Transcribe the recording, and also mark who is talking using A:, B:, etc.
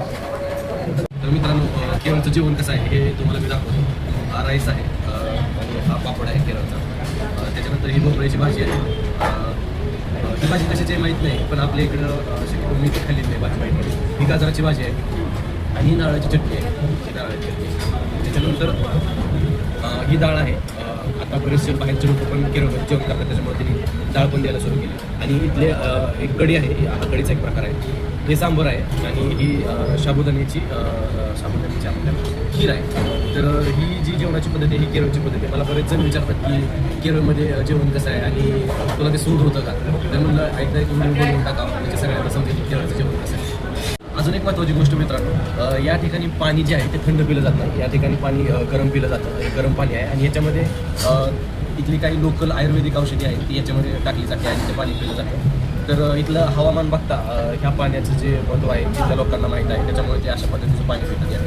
A: तर मित्रांनो केरळचं जेवण कसं आहे हे तुम्हाला मी दाखवतो. हा राईस आहे हा पापड आहे केरळचा. त्याच्यानंतर ही भोपळ्याची भाजी आहे. ही भाजी कशाची माहीत नाही पण आपल्या इकडं शक्यतो मी खाल्ली नाही भाजी माहीत नाही. ही गाजराची भाजी आहे आणि ही नारळाची चटणी आहे. ही नारळाची चटणी त्याच्यानंतर ही डाळ आहे. आता बरेचसे बाहेरचे लोक पण केरळमध्ये जेवण करतात त्याच्यामुळे त्यांनी डाळ पण द्यायला सुरू केली. आणि इथले एक कढी आहे हा कढीचा एक प्रकार आहे. हे सांबर आहे आणि ही साबुदाण्याची साबुदाण्याची आपल्या खीर आहे. तर ही जी जेवणाची पद्धत आहे ही केरळची पद्धती आहे. मला बरेच जण विचारतात की केरळमध्ये जेवण कसं आहे? आणि तुला ते सूट होतं का? तर म्हणलं एकदा एक टाका. म्हणजे सगळ्यांना समजेल की केरळचं जेवण अजून एक महत्त्वाची गोष्ट मित्रांनो या ठिकाणी पाणी जे आहे ते थंड पिलं जात. नाही या ठिकाणी पाणी गरम पिलं जातं. गरम पाणी आहे आणि याच्यामध्ये इथली काही लोकल आयुर्वेदिक औषधी आहेत ती याच्यामध्ये टाकली जाते आणि ते पाणी पिलं जातं. तर इथलं हवामान बघता ह्या पाण्याचं जे महत्त्व आहे तिथल्या लोकांना माहीत आहे. त्याच्यामुळे ते अशा पद्धतीचं पाणी पितात या